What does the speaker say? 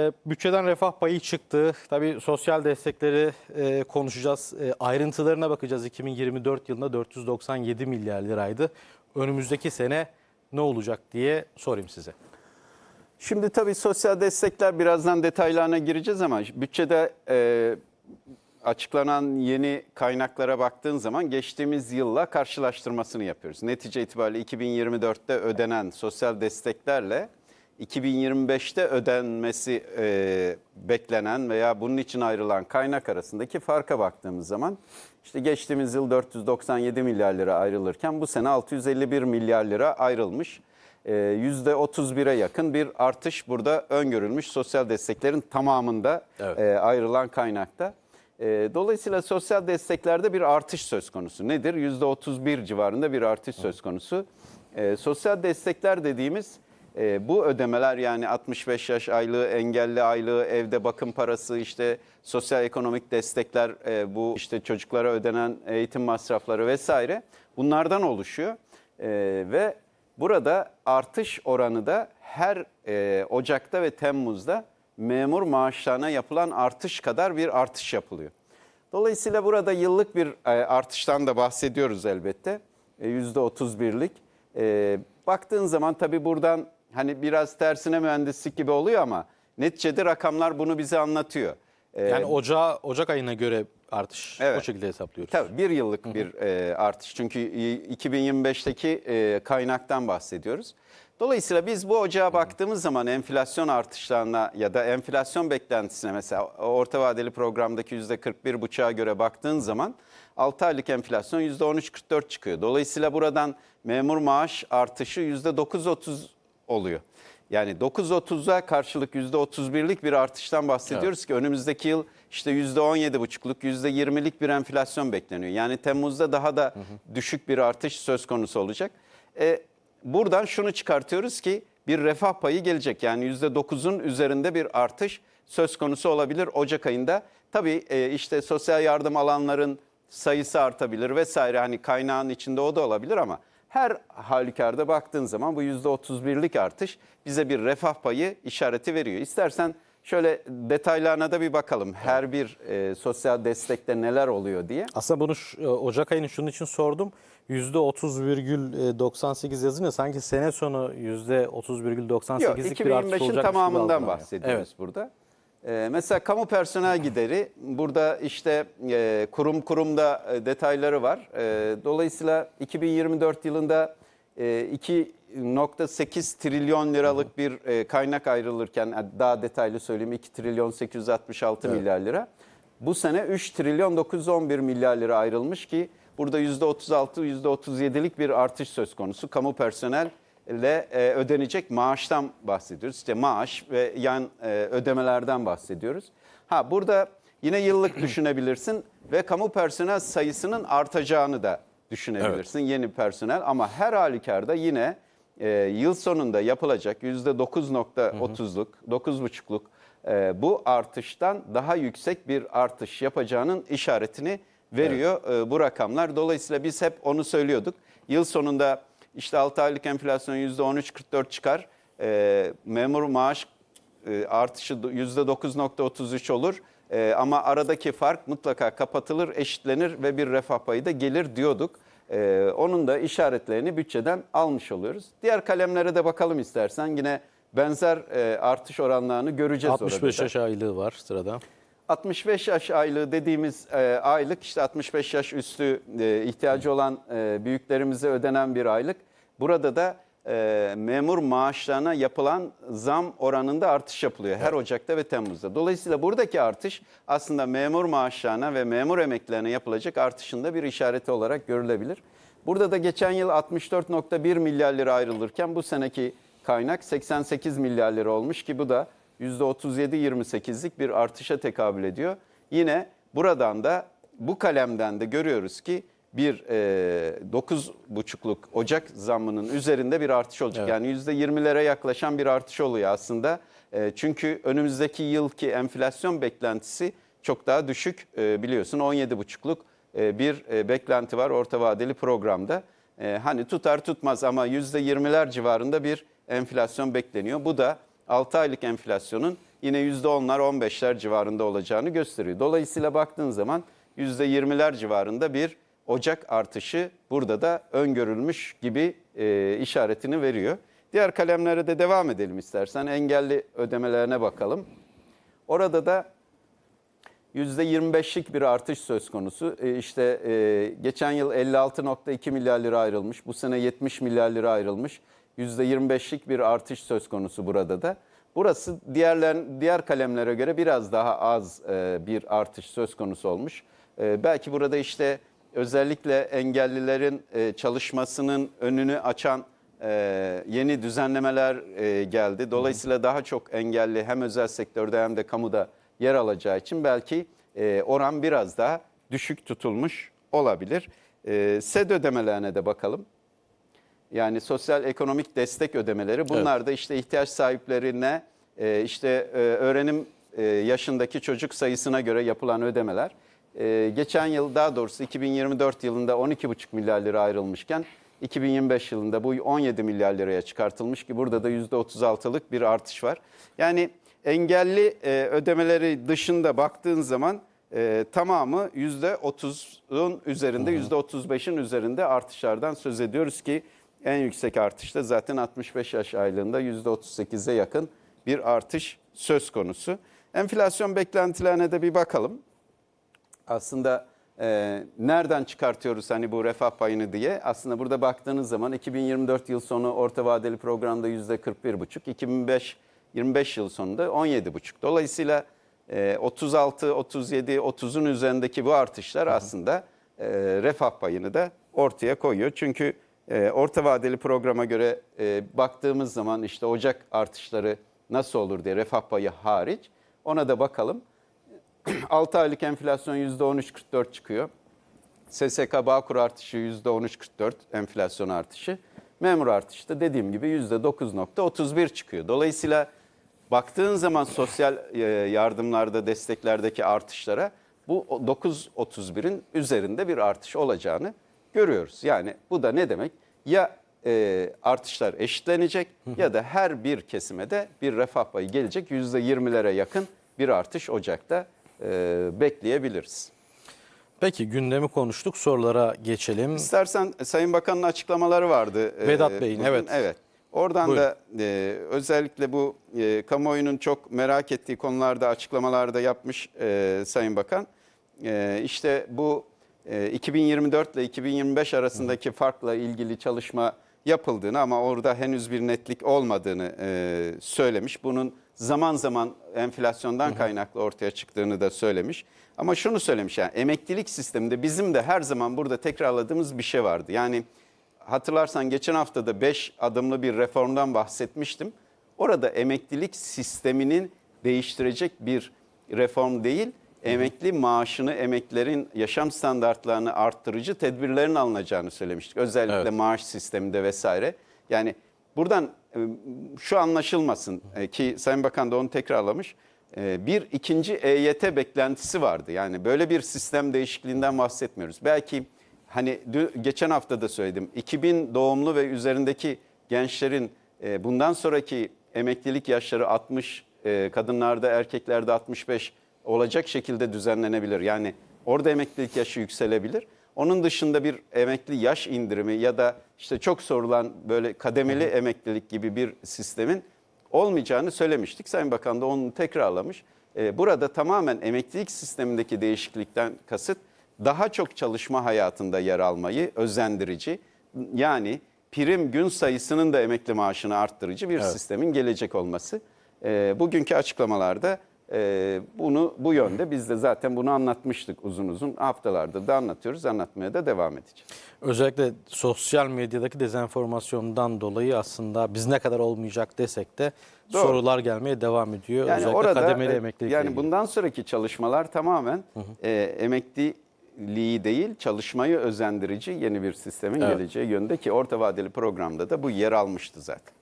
E, Bütçeden refah payı çıktı. Tabii sosyal destekleri e, konuşacağız. E, ayrıntılarına bakacağız. 2024 yılında 497 milyar liraydı. Önümüzdeki sene ne olacak diye sorayım size. Şimdi tabii sosyal destekler birazdan detaylarına gireceğiz ama bütçede e, açıklanan yeni kaynaklara baktığın zaman geçtiğimiz yılla karşılaştırmasını yapıyoruz. Netice itibariyle 2024'te ödenen sosyal desteklerle 2025'te ödenmesi e, beklenen veya bunun için ayrılan kaynak arasındaki farka baktığımız zaman işte geçtiğimiz yıl 497 milyar lira ayrılırken bu sene 651 milyar lira ayrılmış. E, %31'e yakın bir artış burada öngörülmüş sosyal desteklerin tamamında Evet. e, ayrılan kaynakta. E, Dolayısıyla sosyal desteklerde bir artış söz konusu. Nedir? %31 civarında bir artış söz konusu. E, Sosyal destekler dediğimiz e, bu ödemeler yani 65 yaş aylığı, engelli aylığı, evde bakım parası, işte sosyal ekonomik destekler, e, bu işte çocuklara ödenen eğitim masrafları vesaire bunlardan oluşuyor. E, Ve burada artış oranı da her e, Ocak'ta ve Temmuz'da memur maaşlarına yapılan artış kadar bir artış yapılıyor. Dolayısıyla burada yıllık bir e, artıştan da bahsediyoruz elbette. E, %31'lik. E, baktığın zaman tabii buradan hani biraz tersine mühendislik gibi oluyor ama neticede rakamlar bunu bize anlatıyor. E, Yani Ocağı, Ocak ayına göre artış o Evet. şekilde hesaplıyoruz. Tabii bir yıllık bir e, artış. Çünkü e, 2025'teki e, kaynaktan bahsediyoruz. Dolayısıyla biz bu ocağa baktığımız zaman enflasyon artışlarına ya da enflasyon beklentisine mesela orta vadeli programdaki %41,5'a göre baktığın zaman 6 aylık enflasyon %13,44 çıkıyor. Dolayısıyla buradan memur maaş artışı %9,30 oluyor. Yani 9.30'a karşılık %31'lik bir artıştan bahsediyoruz ki önümüzdeki yıl işte %17,5'luk, %20'lik bir enflasyon bekleniyor. Yani Temmuz'da daha da düşük bir artış söz konusu olacak. E, buradan şunu çıkartıyoruz ki bir refah payı gelecek. Yani %9'un üzerinde bir artış söz konusu olabilir Ocak ayında. Tabii e, işte sosyal yardım alanların sayısı artabilir vesaire hani kaynağın içinde o da olabilir ama her halükarda baktığın zaman bu %31'lik artış bize bir refah payı işareti veriyor. İstersen şöyle detaylarına da bir bakalım. Her bir e, sosyal destekte neler oluyor diye. Aslında bunu şu- e, Ocak ayını şunun için sordum. %30,98 yazınca sanki sene sonu Yok %30,98'lik bir artış 2025'in olacak. tamamından bahsediyoruz burada. Ee, mesela kamu personel gideri burada işte e, kurum kurumda e, detayları var. E, dolayısıyla 2024 yılında e, 2.8 trilyon liralık bir e, kaynak ayrılırken e, daha detaylı söyleyeyim 2 trilyon 866 milyar lira. Bu sene 3 trilyon 911 milyar lira ayrılmış ki burada %36 %37'lik bir artış söz konusu. Kamu personel ile e, ödenecek maaştan bahsediyoruz. İşte maaş ve yan e, ödemelerden bahsediyoruz. Ha burada yine yıllık düşünebilirsin ve kamu personel sayısının artacağını da düşünebilirsin. Yeni personel ama her halükarda yine e, yıl sonunda yapılacak %9.30'luk, 9.5'luk e, bu artıştan daha yüksek bir artış yapacağının işaretini veriyor e, bu rakamlar. Dolayısıyla biz hep onu söylüyorduk. Yıl sonunda işte 6 aylık enflasyon %13.44 çıkar. E, memur maaş e, artışı %9.33 olur. E, ama aradaki fark mutlaka kapatılır, eşitlenir ve bir refah payı da gelir diyorduk. E, onun da işaretlerini bütçeden almış oluyoruz. Diğer kalemlere de bakalım istersen. Yine benzer e, artış oranlarını göreceğiz 65 orada. da. yaş aylığı var sırada. 65 yaş aylığı dediğimiz e, aylık işte 65 yaş üstü e, ihtiyacı olan e, büyüklerimize ödenen bir aylık. Burada da e, memur maaşlarına yapılan zam oranında artış yapılıyor her Ocak'ta ve Temmuz'da. Dolayısıyla buradaki artış aslında memur maaşlarına ve memur emeklilerine yapılacak artışında bir işareti olarak görülebilir. Burada da geçen yıl 64.1 milyar lira ayrılırken bu seneki kaynak 88 milyar lira olmuş ki bu da %37-28'lik bir artışa tekabül ediyor. Yine buradan da bu kalemden de görüyoruz ki bir e, 9,5'luk Ocak zammının üzerinde bir artış olacak. Evet. Yani %20'lere yaklaşan bir artış oluyor aslında. E, çünkü önümüzdeki yılki enflasyon beklentisi çok daha düşük e, biliyorsun 17,5'luk e, bir e, beklenti var orta vadeli programda. E, hani tutar tutmaz ama %20'ler civarında bir enflasyon bekleniyor. Bu da 6 aylık enflasyonun yine %10'lar 15'ler civarında olacağını gösteriyor. Dolayısıyla baktığın zaman %20'ler civarında bir Ocak artışı burada da öngörülmüş gibi e, işaretini veriyor. Diğer kalemlere de devam edelim istersen. Engelli ödemelerine bakalım. Orada da %25'lik bir artış söz konusu. E, işte e, geçen yıl 56.2 milyar lira ayrılmış. Bu sene 70 milyar lira ayrılmış. %25'lik bir artış söz konusu burada da. Burası diğerler, diğer kalemlere göre biraz daha az e, bir artış söz konusu olmuş. E, belki burada işte özellikle engellilerin e, çalışmasının önünü açan e, yeni düzenlemeler e, geldi. Dolayısıyla daha çok engelli hem özel sektörde hem de kamuda yer alacağı için belki e, oran biraz daha düşük tutulmuş olabilir. E, SED ödemelerine de bakalım. Yani sosyal ekonomik destek ödemeleri. Bunlar da işte ihtiyaç sahiplerine e, işte e, öğrenim e, yaşındaki çocuk sayısına göre yapılan ödemeler. E, Geçen yıl daha doğrusu 2024 yılında 12,5 milyar lira ayrılmışken 2025 yılında bu 17 milyar liraya çıkartılmış ki burada da %36'lık bir artış var. Yani engelli e, ödemeleri dışında baktığın zaman e, tamamı %30'un üzerinde, %35'in üzerinde artışlardan söz ediyoruz ki en yüksek artışta zaten 65 yaş aylığında %38'e yakın bir artış söz konusu. Enflasyon beklentilerine de bir bakalım. Aslında e, nereden çıkartıyoruz hani bu refah payını diye? Aslında burada baktığınız zaman 2024 yıl sonu orta vadeli programda %41,5, 2025 25 yıl sonunda 17,5. Dolayısıyla e, 36, 37, 30'un üzerindeki bu artışlar aslında e, refah payını da ortaya koyuyor. Çünkü e, orta vadeli programa göre e, baktığımız zaman işte Ocak artışları nasıl olur diye refah payı hariç ona da bakalım. 6 aylık enflasyon %13.44 çıkıyor. SSK Bağkur artışı %13.44 enflasyon artışı. Memur artışı da dediğim gibi %9.31 çıkıyor. Dolayısıyla baktığın zaman sosyal e, yardımlarda, desteklerdeki artışlara bu 9.31'in üzerinde bir artış olacağını görüyoruz. Yani bu da ne demek? Ya e, artışlar eşitlenecek ya da her bir kesime de bir refah payı gelecek. %20'lere yakın bir artış Ocak'ta e, bekleyebiliriz. Peki gündemi konuştuk. Sorulara geçelim. İstersen e, Sayın Bakan'ın açıklamaları vardı. e, Vedat Bey'in, bugün. evet. Evet. Oradan Buyurun. da e, özellikle bu e, kamuoyunun çok merak ettiği konularda açıklamalarda yapmış e, Sayın Bakan. E, işte bu e, 2024 ile 2025 arasındaki farkla ilgili çalışma yapıldığını ama orada henüz bir netlik olmadığını e, söylemiş. Bunun zaman zaman enflasyondan kaynaklı ortaya çıktığını da söylemiş. Ama şunu söylemiş yani emeklilik sisteminde bizim de her zaman burada tekrarladığımız bir şey vardı. Yani hatırlarsan geçen hafta da 5 adımlı bir reformdan bahsetmiştim. Orada emeklilik sisteminin değiştirecek bir reform değil, emekli maaşını, emeklilerin yaşam standartlarını arttırıcı tedbirlerin alınacağını söylemiştik. Özellikle Evet. maaş sisteminde vesaire. Yani buradan şu anlaşılmasın ki Sayın Bakan da onu tekrarlamış. Bir ikinci EYT beklentisi vardı. Yani böyle bir sistem değişikliğinden bahsetmiyoruz. Belki hani geçen hafta da söyledim. 2000 doğumlu ve üzerindeki gençlerin bundan sonraki emeklilik yaşları 60, e, kadınlarda erkeklerde 65 olacak şekilde düzenlenebilir. Yani orada emeklilik yaşı yükselebilir. Onun dışında bir emekli yaş indirimi ya da işte çok sorulan böyle kademeli emeklilik gibi bir sistemin olmayacağını söylemiştik. Sayın Bakan da onu tekrarlamış. Ee, Burada tamamen emeklilik sistemindeki değişiklikten kasıt daha çok çalışma hayatında yer almayı özendirici yani prim gün sayısının da emekli maaşını arttırıcı bir sistemin gelecek olması. Ee, Bugünkü açıklamalarda e, bunu bu yönde biz de zaten bunu anlatmıştık uzun uzun haftalardır da anlatıyoruz anlatmaya da devam edeceğiz. Özellikle sosyal medyadaki dezenformasyondan dolayı aslında biz ne kadar olmayacak desek de Doğru. sorular gelmeye devam ediyor. Yani Özellikle orada kademeli e, emeklilikle yani ilgili. bundan sonraki çalışmalar tamamen e, emekliliği değil çalışmayı özendirici yeni bir sistemin Evet. geleceği yönde ki orta vadeli programda da bu yer almıştı zaten.